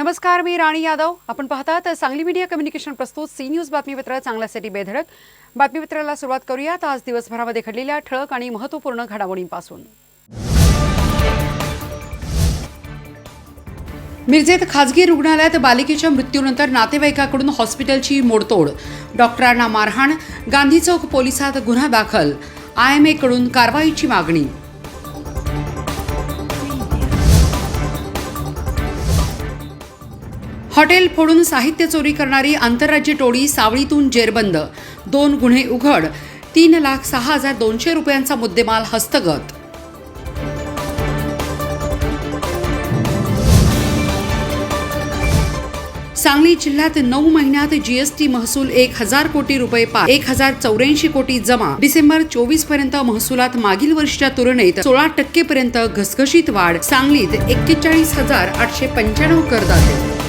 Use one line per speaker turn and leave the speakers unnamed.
नमस्कार मी राणी यादव. आपण पाहतात सांगली मीडिया कम्युनिकेशन प्रस्तुत सी न्यूज बातमीपत्र चांगल्यासाठी बेधडक. बातमीपत्राला सुरुवात करूयात. आज दिवसभरामध्ये घडलेल्या ठळक आणि महत्त्वपूर्ण घडामोडींपासून. मिरजेत खाजगी रुग्णालयात बालिकेच्या मृत्यूनंतर नातेवाईकाकडून हॉस्पिटलची मोडतोड. डॉक्टरांना मारहाण गांधी चौक पोलिसात गुन्हा दाखल. आयएमएकडून कारवाईची मागणी. हॉटेल फोडून साहित्य चोरी करणारी आंतरराज्य टोळी सावळीतून जेरबंद. दोन गुन्हे उघड. तीन लाख सहा हजार दोनशे रुपयांचा मुद्देमाल हस्तगत. सांगली जिल्ह्यात नऊ महिन्यात जीएसटी महसूल एक हजार कोटी रुपये पार. एक हजार चौऱ्याऐंशी कोटी जमा. डिसेंबर चोवीसपर्यंत महसुलात मागील वर्षीच्या तुलनेत सोळा टक्के पर्यंत घसघशीत वाढ. सांगलीत एक्केचाळीस हजार आठशे पंच्याण्णव करदाते.